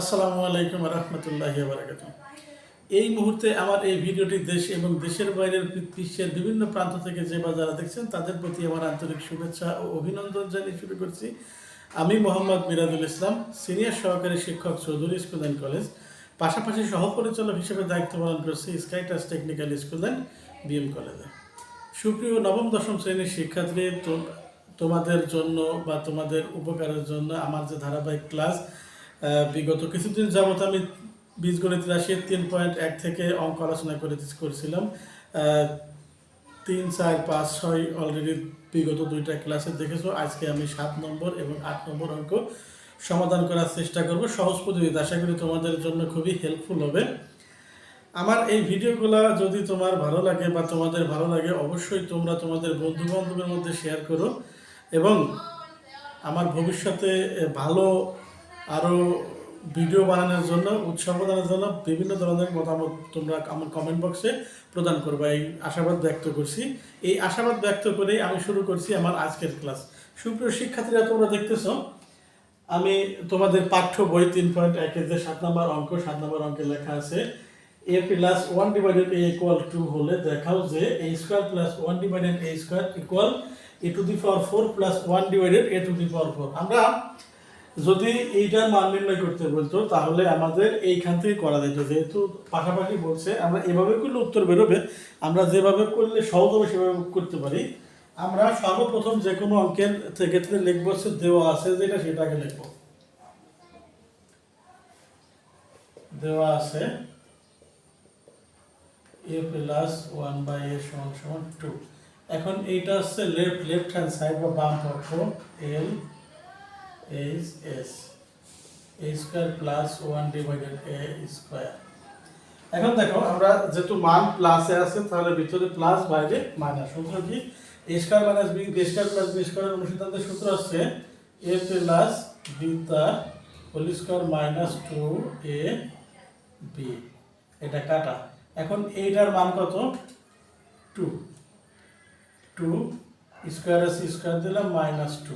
আসসালামু আলাইকুম রহমতুল্লাহ বারাকাত এই মুহূর্তে আমার এই ভিডিওটি দেশ এবং দেশের বাইরের বিশ্বের বিভিন্ন প্রান্ত থেকে যে বা যারা দেখছেন, তাদের প্রতি আমার আন্তরিক শুভেচ্ছা ও অভিনন্দন জানিয়ে শুরু করছি। আমি মোহাম্মদ মিরাদুল ইসলাম, সিনিয়র সহকারী শিক্ষক, চৌধুরী স্কুল অ্যান্ড কলেজ। পাশাপাশি সহপরিচালক হিসেবে দায়িত্ব পালন করছি স্কাইটাস টেকনিক্যাল স্কুল অ্যান্ড বিএম কলেজে। সুপ্রিয় নবম, দশম শ্রেণির শিক্ষার্থী তোমাদের জন্য বা তোমাদের উপকারের জন্য আমার যে ধারাবাহিক ক্লাস বিগত কিছুদিন যাবত আমি বীজগণিত রাশির তিন পয়েন্ট এক থেকে অঙ্ক আলোচনা করে করছিলাম। তিন, চার, পাঁচ, ছয় অলরেডি বিগত দুইটা ক্লাসে দেখেছ। আজকে আমি সাত নম্বর এবং আট নম্বর অঙ্ক সমাধান করার চেষ্টা করব। সহজ পদ্ধতিতে আশা করি তোমাদের জন্য খুবই হেল্পফুল হবে। আমার এই ভিডিওগুলো যদি তোমার ভালো লাগে বা তোমাদের ভালো লাগে, অবশ্যই তোমরা তোমাদের বন্ধু বান্ধবের মধ্যে শেয়ার করো এবং আমার ভবিষ্যতে ভালো আরও ভিডিও বানানোর জন্য, উৎসাহ প্রদানের জন্য বিভিন্ন ধরনের মতামত তোমরা আমার কমেন্ট বক্সে প্রদান করবে। এই আশাবাদ ব্যক্ত করছি। এই আশাবাদ ব্যক্ত করেই আমি শুরু করছি আমার আজকের ক্লাস সুপ্রিয় শিক্ষার্থীরা, তোমরা দেখতেছ, আমি তোমাদের পাঠ্য বই তিন পয়েন্ট একের যে সাত নম্বর অঙ্ক, সাত নম্বর অঙ্কে লেখা আছে, A plus one divided A equal to হলে দেখাও যে A square plus one divided A square equal A to the power four plus one divided A to the power four আমরা যদি এইটার মান নির্ণয় করতে বলতো, তাহলে আমাদের এইখান থেকে করা যেত। যেহেতু পাশাপাশি বলছে, আমরা এভাবে করলে উত্তর বেরোবে। আমরা যেভাবে করলে সহজ হবে, সেভাবে করতে পারি। আমরা সর্বপ্রথম যে কোনো অঙ্কের ক্ষেত্রে লিখব হচ্ছে দেওয়া আছে যেটা সেটাকে লিখব। দেওয়া আছে A plus one by A সমান সমান টু এখন এইটা হচ্ছে লেফট লেফট হ্যান্ড সাইড বা বাম পক্ষ L H S A square plus one divided A square এখন দেখো, আমরা যেহেতু মান প্লাসে আছে, তাহলে ভিতরে প্লাস বাইরে মাইনাস সূত্র কি? A square minus B square plus B square অনুসিদ্ধান্তের সূত্র হচ্ছে এ প্লাস বি তার whole square minus two A B এটা কাটা। এখন এইটার মান কত? টু টু স্কোয়ার আছে স্কোয়ার দিলাম মাইনাস টু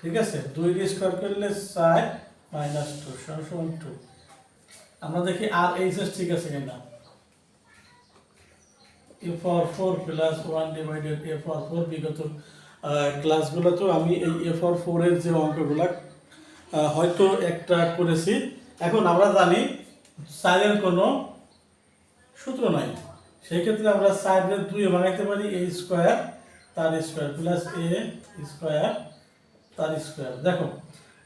ঠিক আছে? দুই স্কোয়ার করলে চার মাইনাস টু সমান টু আমরা দেখি আর এইচ এস ঠিক আছে কিনা? A for four plus one divided A for four বিগত ক্লাসগুলোতেও আমি এই এ ফর ফোরের যে অঙ্কগুলা হয়তো একটা করেছি। এখন আমরা জানি সাইনের কোনো সূত্র নাই। সেই ক্ষেত্রে আমরা সাইডের দুই বানাইতে পারি এ স্কোয়ার তার স্কোয়ার প্লাস এ স্কোয়ার তার স্কোয়ার দেখো,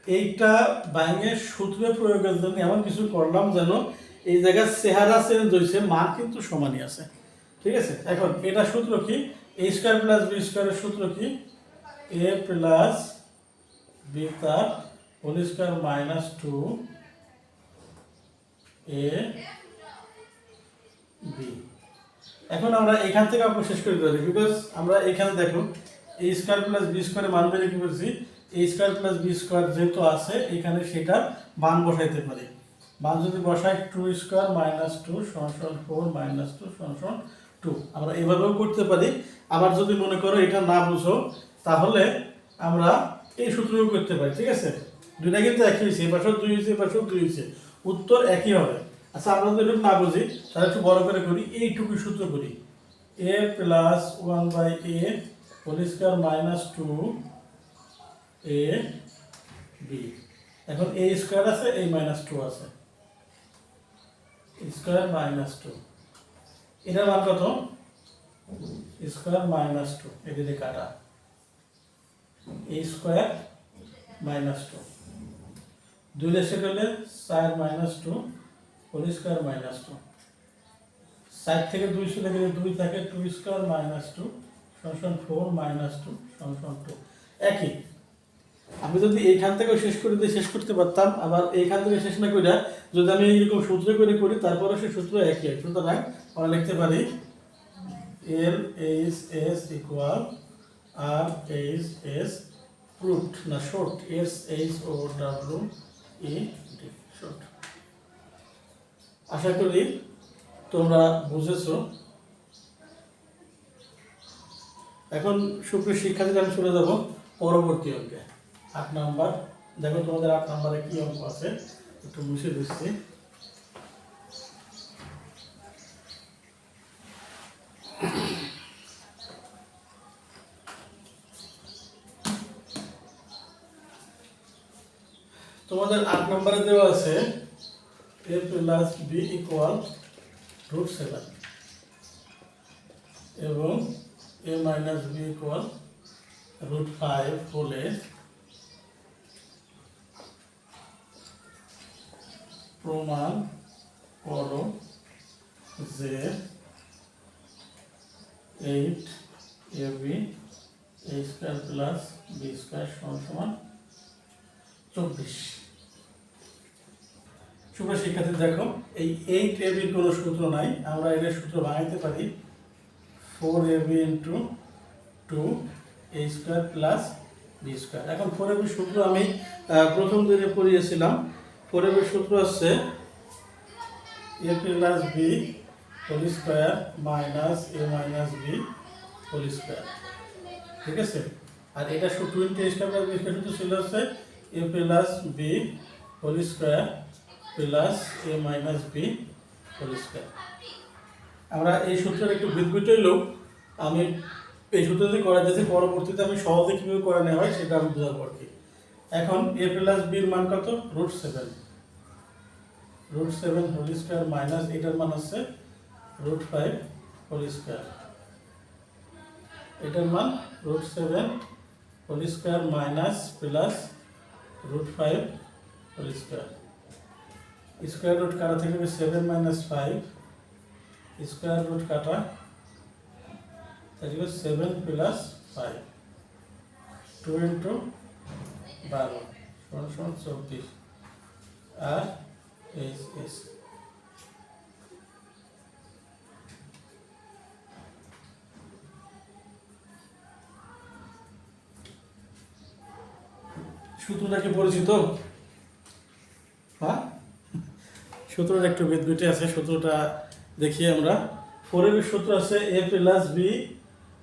এইটা বাইনের সূত্রে প্রয়োগের জন্য এমন কিছু করলাম যেন এই জায়গায় চেহারা চেঞ্জ হয়েছে মান কিন্তু সমানই আছে। ঠিক আছে? এখন এটা সূত্র কি? এ স্কোয়ার প্লাস বি স্কোয়ারের সূত্র কি? এ প্লাস বি তার whole square minus two A B এখন আমরা এখান থেকে অঙ্ক শেষ করে দিতে পারি বিকজ আমরা এখানে দেখো এ স্কোয়ার প্লাস বি স্কোয়ারে মান বেরিয়ে কি করছি। A square plus B square যেহেতু আছে, এখানে সেটা মান বসাইতে পারি। মান যদি বসাই টু স্কোয়ার মাইনাস টু সমান ফোর মাইনাস টু সমান টু আমরা এভাবেও করতে পারি। আবার যদি মনে করো এটা না বুঝো, তাহলে আমরা এই সূত্রও করতে পারি, ঠিক আছে? দুইটা কিন্তু একই হয়েছে, এপাশেও দুই হয়েছে, এপাশেও দুই হয়েছে। উত্তর একই হবে। আচ্ছা আমরা যদি না বুঝি, তাহলে একটু বড় করে করি এইটুকু সূত্র করি। A plus one by A whole square minus two A B এখন এ স্কোয়ার আছে এই মাইনাস টু আছে। স্কোয়ার মাইনাস টু এটার মান কত? স্কোয়ার মাইনাস টু এদিকে কাটা এ স্কোয়ার মাইনাস টু দুই লেসে করলে চার minus two whole square minus two side থেকে দুই চলে গেলে দুই থাকে টু স্কোয়ার মাইনাস টু সমান ফোর মাইনাস টু সমান টু একই। আমি যদি এইখান থেকে শেষ করে দিয়ে শেষ করতে পারতাম, আবার এইখান থেকে শেষ না করে যদি আমি এইরকম সূত্র করে করি তারপরে সে সূত্র একই সুতরাং আমরা লিখতে পারি L H S equal R H S proved না short S H O W E D short আশা করি তোমরা বুঝেছ। এখন সুপ্রিয় শিক্ষার্থীরা, আমি চলে যাব পরবর্তী অঙ্কে আট নাম্বার। দেখো তোমাদের আট নাম্বারে কি অঙ্ক আছে? একটু মুছে দিচ্ছি তোমাদের আট নম্বরে দেওয়া আছে A plus B equal root seven এবং A minus B equal root five হলে প্রমাণ করো যে eight A B A square plus B square সমান সমান চব্বিশ। শুভ শিক্ষার্থী, দেখো, এই এইট এ বির কোনো সূত্র নাই। আমরা এর সূত্র ভাঙাইতে পারি four A B into two A square plus B square এখন ফোর এ বির সূত্র আমি প্রথম দিনে পড়িয়েছিলাম। এ সূত্র হচ্ছে A plus B whole square minus A minus B whole square ঠিক আছে? আর এটা টোয়েন্টি স্কোয়ার বি স্কোয়ার সূত্র ছিল হচ্ছে A plus B whole square plus A minus B whole square আমরা এই সূত্রের একটু বিদ্যুৎ লোক আমি এই সূত্র যদি করা যাচ্ছে পরবর্তীতে আমি সহজে কীভাবে করে নেওয়া হয় সেটা আমি বোঝাবো আর কি। এখন এ প্লাস বির মান কত? Root seven root seven whole square minus এটার মান হচ্ছে রুট ফাইভ হোল স্কোয়ার এটার মান root seven whole square minus plus root five whole square square root কাটা থেকে seven minus five square root কাটা তাহলে seven plus five two into বারো, সমান সমান চব্বিশ। আর এইচ এস সূত্রটা কি পরিচিত? হ্যাঁ? সূত্রটা একটু বিদ্যুটে আছে, সূত্রটা দেখি আমরা। ফোরের সূত্র আছে A plus B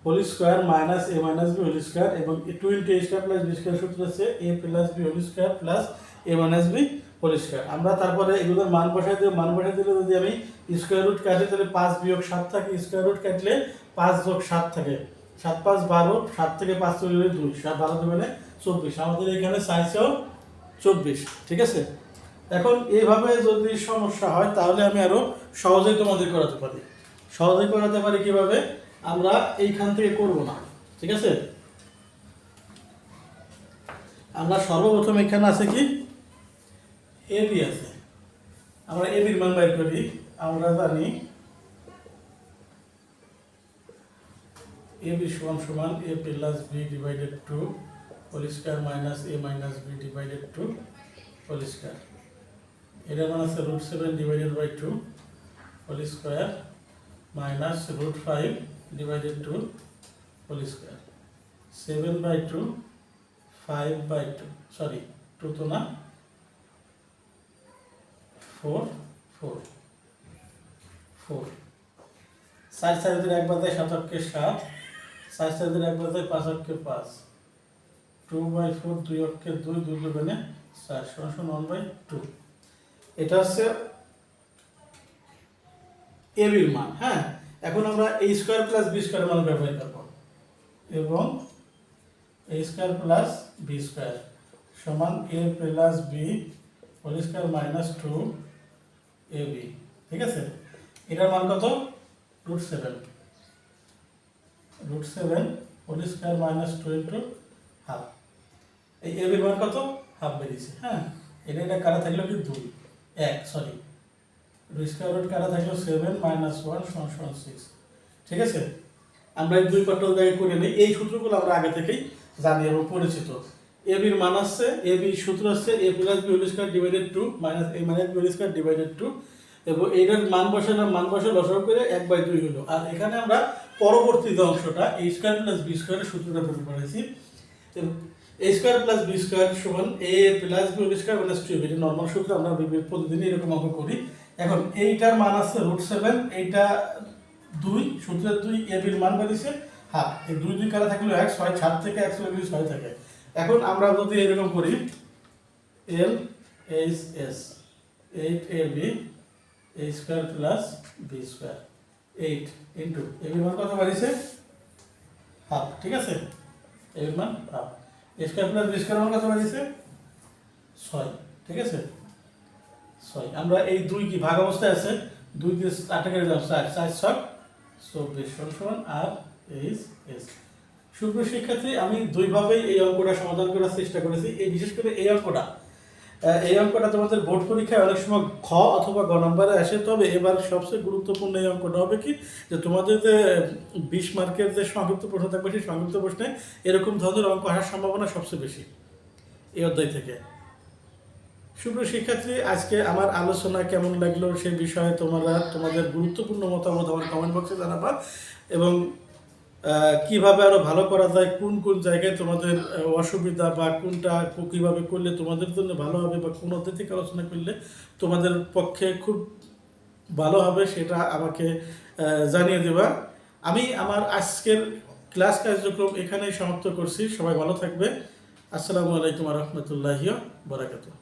whole square minus A minus B whole square এবং two square plus B square সূত্র আছে A plus B whole square plus A minus B square আমরা তারপরে এগুলোর মান বসাই দেবো। মান বসাই দিলে যদি আমি স্কোয়ার রুট কাটি, তাহলে পাঁচ বিয়োগ সাত থাকে। স্কোয়ার রুট কাটলে পাঁচ যোগ সাত থাকে। সাত পাঁচ বারো, সাত থেকে পাঁচ চলে গেলে দুই। সাত বারো মানে চব্বিশ। আমাদের এখানে সাইজেও চব্বিশ। ঠিক আছে? এখন এইভাবে যদি সমস্যা হয়, তাহলে আমি আরও সহজেই তোমাদের করাতে পারি। সহজেই করাতে পারি কীভাবে? আমরা এইখান থেকে করব না। ঠিক আছে? আমরা সর্বপ্রথম এখানে আছে কি? এবি আছে। আমরা এবির মান বাইর করি। আমরা জানি এ বি সমান সমান A plus B divided two whole square minus A minus B divided two whole square এটার মান আছে root seven divided by two whole square minus root five divided two whole square seven by two five by two sorry two তো না। Four four four চার চার দিন একবার দেয়, সাত অক্ষে সাত। চার চার দিন একবার দেয়, পাঁচ অক্ষে পাঁচ। টু বাই ফোর দুই অক্ষে দুই দুই দুগুণে চার সমান সমান ওয়ান বাই টু এটা হচ্ছে এবির মান হ্যাঁ? এখন আমরা এই স্কোয়ার প্লাস বি স্কোয়ার মান ব্যবহার করব। এবং A square plus B square সমান A plus B whole square minus two A B ঠিক আছে? এটার মান কত? Root seven root seven whole square minus two into half এই এ বির মান কত? হাফ বেরিয়েছে হ্যাঁ? এটা এটা কারা থাকল কি? দুই। এক সরি দুই স্কোয়ার রুট কারা থাকল সেভেন মাইনাস ওয়ান সমান সমান সিক্স ঠিক আছে? আমরা এই দুই কটল জায়গায় করে নিই। এই সূত্রগুলো আমরা আগে থেকেই জানি এবং পরিচিত। এ বির মান আসছে এ সূত্র আসছে A plus B whole square divided two minus A minus B whole square divided two এবং এইটার মান বসালাম মান বসে লসাগু করে এক বাই দুই হলো। আর এখানে আমরা পরবর্তী যে অংশটা এ স্কোয়ার প্লাস বি স্কোয়ারের সূত্রটা বের করেছি A square plus B square সমান A plus B whole square minus two এটা নর্মাল সূত্র, আমরা প্রতিদিনই এরকম অঙ্ক করি। এখন এইটার মান আসছে রুট সেভেন এইটা দুই, সূত্রের দুই এ বির মান বেরিয়েছে, হাফ। এই দুই দুই কারা থাকলে? এক, ছয়, সাত থেকে একশো ছয় থাকে। এখন আমরা যদি এরকম করি L H S eight A B A square plus B square eight into A বির মান কত বাড়িয়েছে হাফ ঠিক আছে? এ বির মান half A square plus B square মান কত বাড়িয়েছে ছয়, ঠিক আছে? ছয়, আমরা এই দুই কি ভাগ অবস্থায় আছে? দুই দিয়ে আটটা কেটে দিলাম, চার চার ছয়, চব্বিশ সমান আর এইচ এস সুপ্রিয় শিক্ষার্থী, আমি দুইভাবেই এই অঙ্কটা সমাধান করার চেষ্টা করেছি। এই বিশেষ করে এই অঙ্কটা। এই অঙ্কটা তোমাদের বোর্ড পরীক্ষায় অনেক সময় খ অথবা গ নম্বরে আসে, তবে এবার সবচেয়ে গুরুত্বপূর্ণ এই অঙ্কটা হবে কি, যে তোমাদের যে বিশ মার্কের যে সংক্ষিপ্ত প্রশ্ন থাকবে, সেই সংক্ষিপ্ত প্রশ্নে এরকম ধরনের অঙ্ক আসার সম্ভাবনা সবচেয়ে বেশি এই অধ্যায় থেকে। সুপ্রিয় শিক্ষার্থী, আজকে আমার আলোচনা কেমন লাগল সে বিষয়ে তোমরা, তোমাদের গুরুত্বপূর্ণ মতামত আমার কমেন্ট বক্সে জানাবা এবং কীভাবে আরও ভালো করা যায়, কোন কোন জায়গায় তোমাদের অসুবিধা বা কোনটা কীভাবে করলে তোমাদের জন্য ভালো হবে বা কোন অধ্যায় থেকে আলোচনা করলে তোমাদের পক্ষে খুব ভালো হবে সেটা আমাকে জানিয়ে দেবা। আমি আমার আজকের ক্লাস কার্যক্রম এখানেই সমাপ্ত করছি। সবাই ভালো থাকবে। আসসালামু আলাইকুম রহমতুল্লাহ বারাকাতুহ।